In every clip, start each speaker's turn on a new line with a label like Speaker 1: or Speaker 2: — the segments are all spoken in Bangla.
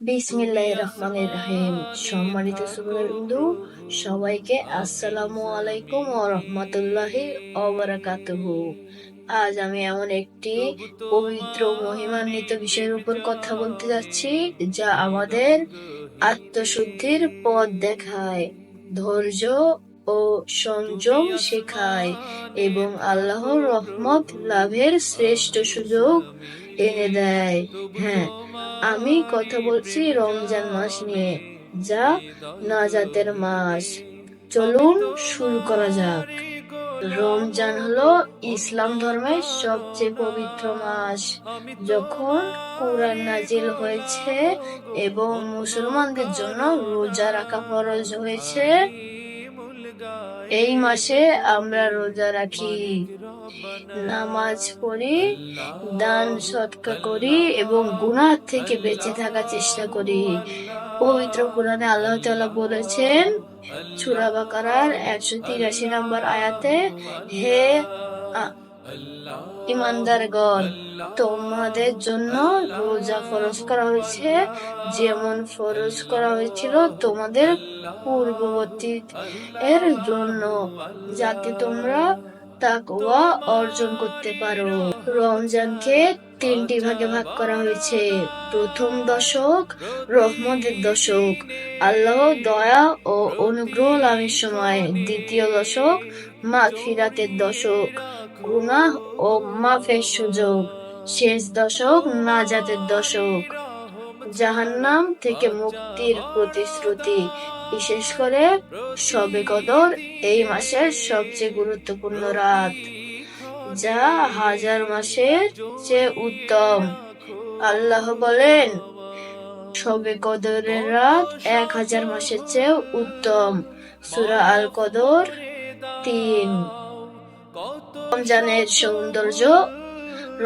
Speaker 1: বিসমিল্লাহ রহমান রহিম সম্মানিত সুবন্ধু সবাইকে আসসালামু আলাইকুম ও রহমতুল্লাহি অবরাকাতুহু আজ আমি এমন একটি পবিত্র মহিমান্বিত বিষয়ের উপর কথা বলতে যাচ্ছি, যা আমাদের আত্মশুদ্ধির পথ দেখায়। ধৈর্য ও সংযম শেখায় এবং আল্লাহর রহমত লাভের শ্রেষ্ঠ সুযোগ এনে দেয়। হ্যাঁ আমি কথা বলছি রমজান মাস নিয়ে, যা নাজাতের মাস। চলুন শুরু করা যাক। রমজান হলো ইসলাম ধর্মের সবচেয়ে পবিত্র মাস। যখন কোরআন নাজিল হয়েছে এবং মুসলমানদের জন্য রোজা রাখা ফরজ হয়েছে এই মাসে আমরা রোজা রাখি, নামাজ পড়ি, দান সৎকা করি এবং গুনাহ থেকে বেঁচে থাকার চেষ্টা করি। পবিত্র কোরআনে আল্লাহ তাআলা বলেছেন, সূরা বাকারার একশো তিরাশি নম্বর আয়াতে, হে ইমানদারগণ তোমাদের জন্য রোজা ফরজ করা হয়েছে। যেমন ফরজ করা হয়েছিল তোমাদের পূর্ববর্তী এর জন্য, যাতে তোমরা তাকওয়া অর্জন করতে পারো। রমজানকে তিনটি ভাগে ভাগ করা হয়েছে। প্রথম দশক, রহমতের দশক, আল্লাহ দয়া ও অনুগ্রহ লাভের সময়। দ্বিতীয় দশক মা ফিরাতের দশক। গুনাহ ও মাফের সুযোগ, শেষ দশক নাজাতের দশক। জাহান্নাম থেকে মুক্তির প্রতিশ্রুতি, বিশেষ করে সবে কদর এই মাসের সবচেয়ে গুরুত্বপূর্ণ রাত, যা হাজার মাসের চেয়ে উত্তম। আল্লাহ বলেন সবে কদরের রাত এক হাজার মাসের চেয়ে উত্তম। সুরা আল কদর তিন। রমজানের সৌন্দর্য,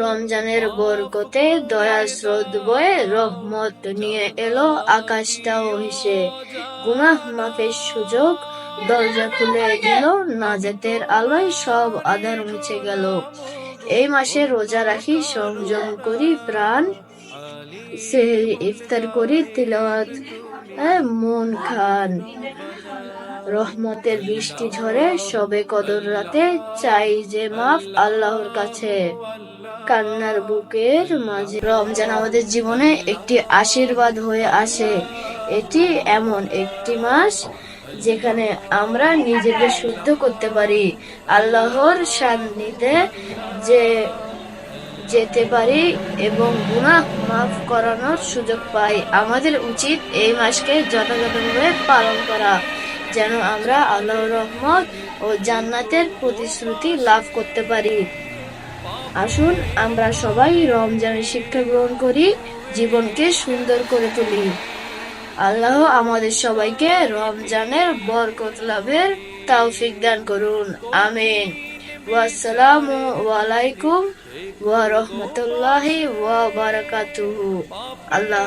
Speaker 1: রমজানের বরকতে দয়া স্রোত বয়ে রহমত নিয়ে এলো আকাশটাও হেসে। গুনাহ মাফের সুযোগ দরজা খুলে দিল, নাজাতের আলোয় সব আধার মুছে গেল। এই মাসে রোজা রাখি, সংযম করি, প্রাণ সে ইফতার করি, তিলাওয়াত মন খান। রহমতের বৃষ্টি ঝরে সবে কদর রাতে চাই যে মাফ আল্লাহর কাছে। কান্নার বুকের মাঝে রমজান আমাদের জীবনে একটি আশীর্বাদ হয়ে আসে। এটি এমন একটি মাস যেখানে আমরা নিজেকে শুদ্ধ করতে পারি। আল্লাহর সান্নিধ্যে যে যেতে পারি এবং গুনাহ মাফ করানোর সুযোগ পাই। আমাদের উচিত এই মাসকে যথাযথভাবে পালন করা, যেন আমরা আল্লাহ রহমত ও জান্নাতের প্রতিশ্রুতি লাভ করতে পারি। আসুন আমরা সবাই রমজানের শিক্ষা গ্রহণ করি, জীবনকে সুন্দর করে তুলি। আল্লাহ আমাদের সবাইকে রমজানের বরকত লাভের তৌফিক দান করুন। আমিন। ওয়াসসালামু আলাইকুম ওয়া রাহমাতুল্লাহি ওয়া বারাকাতুহু আল্লাহ